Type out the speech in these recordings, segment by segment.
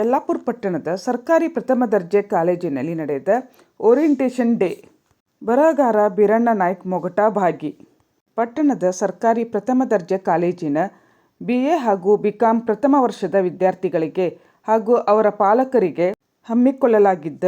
ಯಲ್ಲಾಪುರ ಪಟ್ಟಣದ ಸರ್ಕಾರಿ ಪ್ರಥಮ ದರ್ಜೆ ಕಾಲೇಜಿನಲ್ಲಿ ನಡೆದ ಓರಿಯೆಂಟೇಷನ್ ಡೇ. ಬರಹಗಾರ ಬಿರಣ್ಣ ನಾಯ್ಕ್ ಮೊಗಟ ಭಾಗಿ. ಪಟ್ಟಣದ ಸರ್ಕಾರಿ ಪ್ರಥಮ ದರ್ಜೆ ಕಾಲೇಜಿನ ಬಿ ಹಾಗೂ ಬಿಕಾಂ ಪ್ರಥಮ ವರ್ಷದ ವಿದ್ಯಾರ್ಥಿಗಳಿಗೆ ಹಾಗೂ ಅವರ ಪಾಲಕರಿಗೆ ಹಮ್ಮಿಕೊಳ್ಳಲಾಗಿದ್ದ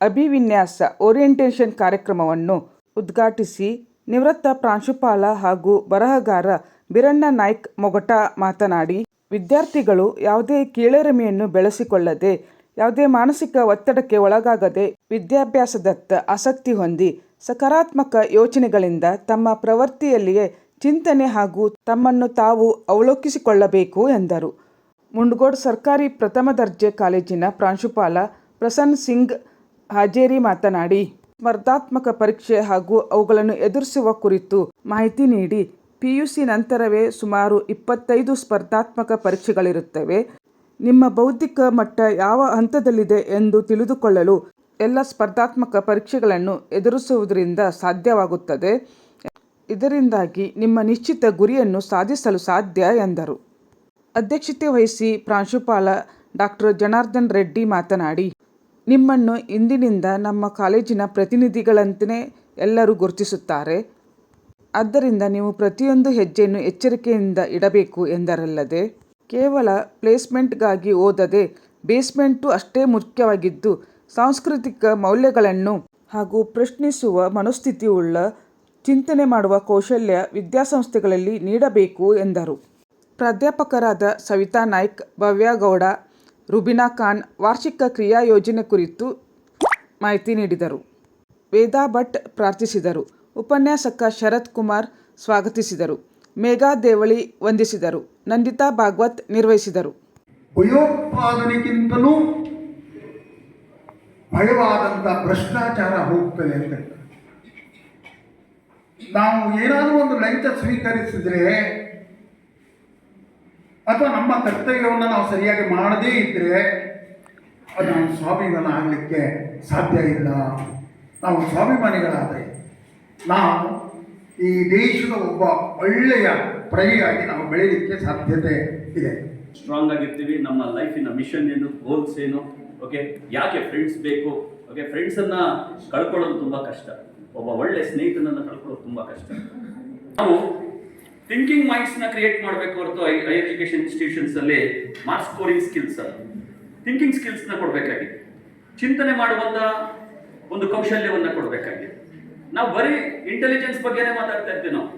ಅಭಿವಿನ್ಯಾಸ ಓರಿಯೆಂಟೇಷನ್ ಕಾರ್ಯಕ್ರಮವನ್ನು ಉದ್ಘಾಟಿಸಿ ನಿವೃತ್ತ ಪ್ರಾಂಶುಪಾಲ ಹಾಗೂ ಬರಹಗಾರ ಬಿರಣ್ಣ ನಾಯ್ಕ್ ಮೊಗಟ ಮಾತನಾಡಿ ವಿದ್ಯಾರ್ಥಿಗಳು ಯಾವುದೇ ಕೀಳರಿಮೆಯನ್ನು ಬೆಳೆಸಿಕೊಳ್ಳದೆ, ಯಾವುದೇ ಮಾನಸಿಕ ಒತ್ತಡಕ್ಕೆ ಒಳಗಾಗದೆ ವಿದ್ಯಾಭ್ಯಾಸದತ್ತ ಆಸಕ್ತಿ ಹೊಂದಿ ಸಕಾರಾತ್ಮಕ ಯೋಚನೆಗಳಿಂದ ತಮ್ಮ ಪ್ರವೃತ್ತಿಯಲ್ಲಿಯೇ ಚಿಂತನೆ ಹಾಗೂ ತಮ್ಮನ್ನು ತಾವು ಅವಲೋಕಿಸಿಕೊಳ್ಳಬೇಕು ಎಂದರು. ಮುಂಡಗೋಡ್ ಸರ್ಕಾರಿ ಪ್ರಥಮ ದರ್ಜೆ ಕಾಲೇಜಿನ ಪ್ರಾಂಶುಪಾಲ ಪ್ರಸನ್ನ ಸಿಂಗ್ ಹಾಜೇರಿ ಮಾತನಾಡಿ, ಸ್ಪರ್ಧಾತ್ಮಕ ಪರೀಕ್ಷೆ ಹಾಗೂ ಅವುಗಳನ್ನು ಎದುರಿಸುವ ಕುರಿತು ಮಾಹಿತಿ ನೀಡಿ ಪಿಯುಸಿ ನಂತರವೇ ಸುಮಾರು ಇಪ್ಪತ್ತೈದು ಸ್ಪರ್ಧಾತ್ಮಕ ಪರೀಕ್ಷೆಗಳಿರುತ್ತವೆ. ನಿಮ್ಮ ಬೌದ್ಧಿಕ ಮಟ್ಟ ಯಾವ ಹಂತದಲ್ಲಿದೆ ಎಂದು ತಿಳಿದುಕೊಳ್ಳಲು ಎಲ್ಲ ಸ್ಪರ್ಧಾತ್ಮಕ ಪರೀಕ್ಷೆಗಳನ್ನು ಎದುರಿಸುವುದರಿಂದ ಸಾಧ್ಯವಾಗುತ್ತದೆ. ಇದರಿಂದಾಗಿ ನಿಮ್ಮ ನಿಶ್ಚಿತ ಗುರಿಯನ್ನು ಸಾಧಿಸಲು ಸಾಧ್ಯ, ಎಂದರು. ಅಧ್ಯಕ್ಷತೆ ವಹಿಸಿ ಪ್ರಾಂಶುಪಾಲ ಡಾಕ್ಟರ್ ಜನಾರ್ದನ್ ರೆಡ್ಡಿ ಮಾತನಾಡಿ, ನಿಮ್ಮನ್ನು ಇಂದಿನಿಂದ ನಮ್ಮ ಕಾಲೇಜಿನ ಪ್ರತಿನಿಧಿಗಳಂತೆಯೇ ಎಲ್ಲರೂ ಗುರುತಿಸುತ್ತಾರೆ. ಆದ್ದರಿಂದ ನೀವು ಪ್ರತಿಯೊಂದು ಹೆಜ್ಜೆಯನ್ನು ಎಚ್ಚರಿಕೆಯಿಂದ ಇಡಬೇಕು ಎಂದರಲ್ಲದೆ, ಕೇವಲ ಪ್ಲೇಸ್ಮೆಂಟ್ಗಾಗಿ ಓದದೆ ಬೇಸ್ಮೆಂಟು ಅಷ್ಟೇ ಮುಖ್ಯವಾಗಿದ್ದು, ಸಾಂಸ್ಕೃತಿಕ ಮೌಲ್ಯಗಳನ್ನು ಹಾಗೂ ಪ್ರಶ್ನಿಸುವ ಮನಸ್ಥಿತಿಯುಳ್ಳ ಚಿಂತನೆ ಮಾಡುವ ಕೌಶಲ್ಯ ವಿದ್ಯಾಸಂಸ್ಥೆಗಳಲ್ಲಿ ನೀಡಬೇಕು ಎಂದರು. ಪ್ರಾಧ್ಯಾಪಕರಾದ ಸವಿತಾ ನಾಯ್ಕ್ ಭವ್ಯಗೌಡ ರುಬಿನಾ ಖಾನ್ ವಾರ್ಷಿಕ ಕ್ರಿಯಾ ಯೋಜನೆ ಕುರಿತು ಮಾಹಿತಿ ನೀಡಿದರು. ವೇದಾ ಭಟ್ ಪ್ರಾರ್ಥಿಸಿದರು. ಉಪನ್ಯಾಸಕ ಶರತ್ ಕುಮಾರ್ ಸ್ವಾಗತಿಸಿದರು. ಮೇಘಾ ದೇವಳಿ ವಂದಿಸಿದರು. ನಂದಿತಾ ಭಾಗವತ್ ನಿರ್ವಹಿಸಿದರು. ಭಯೋತ್ಪಾದನೆಗಿಂತಲೂ ಭಯವಾದಂಥ ಭ್ರಷ್ಟಾಚಾರ ಹೋಗ್ತದೆ ಅಂತ. ನಾವು ಏನಾದರೂ ಒಂದು ಲಂಚ ಸ್ವೀಕರಿಸಿದ್ರೆ ಅಥವಾ ನಮ್ಮ ಕರ್ತವ್ಯವನ್ನು ನಾವು ಸರಿಯಾಗಿ ಮಾಡದೇ ಇದ್ದರೆ ಅದು ನಾವು ಸ್ವಾಭಿಮಾನ ಆಗಲಿಕ್ಕೆ ಸಾಧ್ಯ ಇಲ್ಲ. ನಾವು ಸ್ವಾಭಿಮಾನಿಗಳಾದರೆ ನಾವು ಈ ದೇಶದ ಒಬ್ಬ ಒಳ್ಳೆಯ ಪ್ರಜೆಯಾಗಿ ನಾವು ಬೆಳೀಲಿಕ್ಕೆ ಸಾಧ್ಯತೆ ಇದೆ. ಸ್ಟ್ರಾಂಗ್ ಆಗಿರ್ತೀವಿ, ನಮ್ಮ ಲೈಫಿನ ಮಿಷನ್ ಏನು ಗೋಲ್ಸ್ ಏನು ಓಕೆ ಯಾಕೆ ಫ್ರೆಂಡ್ಸ್ ಬೇಕು? ಓಕೆ ಫ್ರೆಂಡ್ಸನ್ನು ಕಳ್ಕೊಳ್ಳೋದು ತುಂಬ ಕಷ್ಟ. ಒಬ್ಬ ಒಳ್ಳೆ ಸ್ನೇಹಿತನನ್ನು ಕಳ್ಕೊಳ್ಳೋದು ತುಂಬ ಕಷ್ಟ. ನಾವು ಥಿಂಕಿಂಗ್ ಮೈಂಡ್ಸ್ನ ಕ್ರಿಯೇಟ್ ಮಾಡಬೇಕು ಹೊರತು ಹೈಯರ್ ಎಜುಕೇಷನ್ ಇನ್ಸ್ಟಿಟ್ಯೂಷನ್ಸಲ್ಲಿ ಮಾರ್ಕ್ಸ್ ಸ್ಕೋರಿಂಗ್ ಸ್ಕಿಲ್ಸ್ ಅಲ್ಲ. ಥಿಂಕಿಂಗ್ ಸ್ಕಿಲ್ಸ್ನ ಕೊಡಬೇಕಾಗಿದೆ. ಚಿಂತನೆ ಮಾಡುವಂಥ ಒಂದು ಕೌಶಲ್ಯವನ್ನು ಕೊಡಬೇಕಾಗಿದೆ. ನಾವು ಬರೀ ಇಂಟೆಲಿಜೆನ್ಸ್ ಬಗ್ಗೆನೇ ಮಾತಾಡ್ತಾ ಇರ್ತೀವಿ ನಾವು.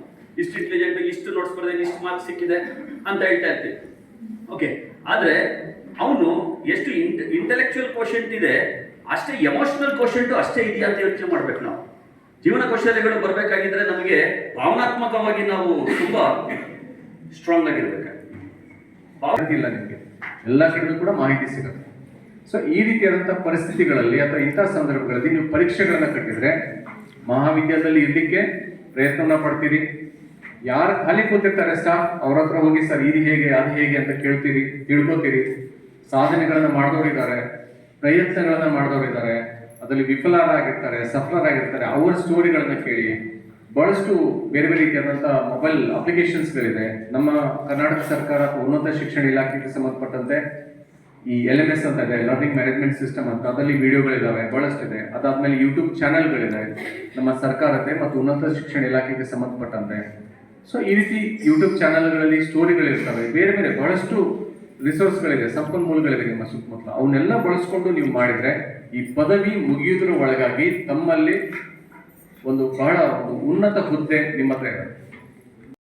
ಇಷ್ಟು ಇಂಟೆಲಿಜೆಂಟ್ ಇಷ್ಟು ನೋಟ್ಸ್ ಬರೆದಿದೆ, ಇಷ್ಟು ಮಾರ್ಕ್ಸ್ ಸಿಕ್ಕಿದೆ ಅಂತ ಹೇಳ್ತಾ ಇರ್ತೀವಿ. ಓಕೆ ಆದರೆ ಅವನು ಎಷ್ಟು ಇಂಟ ಇಂಟೆಲೆಕ್ಚುಯಲ್ ಕ್ವಶಂಟ್ ಇದೆ, ಅಷ್ಟೇ ಎಮೋಷನಲ್ ಕ್ವಶಂಟು ಅಷ್ಟೇ ಇದೆಯಾ ಅಂತ ಯೋಚನೆ ಮಾಡ್ಬೇಕು ನಾವು. ಜೀವನ ಕೌಶಲ್ಯಗಳು ಬರಬೇಕಾಗಿದ್ರೆ ನಮಗೆ ಭಾವನಾತ್ಮಕವಾಗಿ ನಾವು ತುಂಬ ಸ್ಟ್ರಾಂಗ್ ಆಗಿರ್ಬೇಕಾಗಿಲ್ಲ ಇಲ್ಲ ನಿಮಗೆ. ಎಲ್ಲ ಕಡೆಗೂ ಕೂಡ ಮಾಹಿತಿ ಸಿಗುತ್ತೆ. ಸೊ ಈ ರೀತಿಯಾದಂಥ ಪರಿಸ್ಥಿತಿಗಳಲ್ಲಿ ಅಥವಾ ಇಂಥ ಸಂದರ್ಭಗಳಲ್ಲಿ ನೀವು ಪರೀಕ್ಷೆಗಳನ್ನು ಕಟ್ಟಿದ್ರೆ ಮಹಾವಿದ್ಯಾಲಯದಲ್ಲಿ ಇರಲಿಕ್ಕೆ ಪ್ರಯತ್ನವನ್ನ ಪಡ್ತೀರಿ? ಯಾರು ಖಾಲಿ ಕೂತಿರ್ತಾರೆ ಸರ್ ಅವ್ರ ಹತ್ರ ಹೋಗಿ, ಸರ್, ಇದು ಹೇಗೆ, ಅದು ಹೇಗೆ ಅಂತ ಕೇಳ್ತೀರಿ, ತಿಳ್ಕೊತೀರಿ. ಸಾಧನೆಗಳನ್ನ ಮಾಡಿದವರಿದ್ದಾರೆ ಪ್ರಯತ್ನಗಳನ್ನ ಮಾಡಿದವರಿದ್ದಾರೆ ಅದರಲ್ಲಿ ವಿಫಲರಾಗಿರ್ತಾರೆ, ಸಫಲರಾಗಿರ್ತಾರೆ. ಅವರ ಸ್ಟೋರಿಗಳನ್ನ ಕೇಳಿ. ಬಹಳಷ್ಟು ಬೇರೆ ಬೇರೆ ರೀತಿಯಾದಂಥ ಮೊಬೈಲ್ ಅಪ್ಲಿಕೇಶನ್ಸ್ಗಳಿದೆ ನಮ್ಮ ಕರ್ನಾಟಕ ಸರ್ಕಾರ ಉನ್ನತ ಶಿಕ್ಷಣ ಇಲಾಖೆಗೆ ಸಂಬಂಧಪಟ್ಟಂತೆ ಈ ಎಲ್ ಎಂ ಎಸ್ ಅಂತ ಇದೆ ಲರ್ನಿಂಗ್ ಮ್ಯಾನೇಜ್ಮೆಂಟ್ ಸಿಸ್ಟಮ್ ಅಂತ ಅದರಲ್ಲಿ ವಿಡಿಯೋಗಳಿದ್ದಾವೆ ಬಹಳಷ್ಟಿದೆ. ಅದಾದ್ಮೇಲೆ ಯೂಟ್ಯೂಬ್ ಚಾನಲ್ಗಳಿದೆ. ನಮ್ಮ ಸರ್ಕಾರತೆ ಮತ್ತು ಉನ್ನತ ಶಿಕ್ಷಣ ಇಲಾಖೆಗೆ ಸಂಬಂಧಪಟ್ಟಂತೆ. ಸೊ ಈ ರೀತಿ ಯೂಟ್ಯೂಬ್ ಚಾನೆಲ್ಗಳಲ್ಲಿ ಸ್ಟೋರಿಗಳಿರ್ತವೆ. ಬೇರೆ ಬೇರೆ ಬಹಳಷ್ಟು ರಿಸೋರ್ಸ್ಗಳಿದೆ ಸಂಪನ್ಮೂಲಗಳಿವೆ ನಿಮ್ಮ ಸುತ್ತಮುತ್ತಲ. ಅವನ್ನೆಲ್ಲ ಬಳಸ್ಕೊಂಡು ನೀವು ಮಾಡಿದ್ರೆ ಈ ಪದವಿ ಮುಗಿಯುವುದರ ಒಳಗಾಗಿ ತಮ್ಮಲ್ಲಿ ಒಂದು ಬಹಳ ಒಂದು ಉನ್ನತ ಹುದ್ದೆ ನಿಮ್ಮ ಹತ್ರ ಇದೆ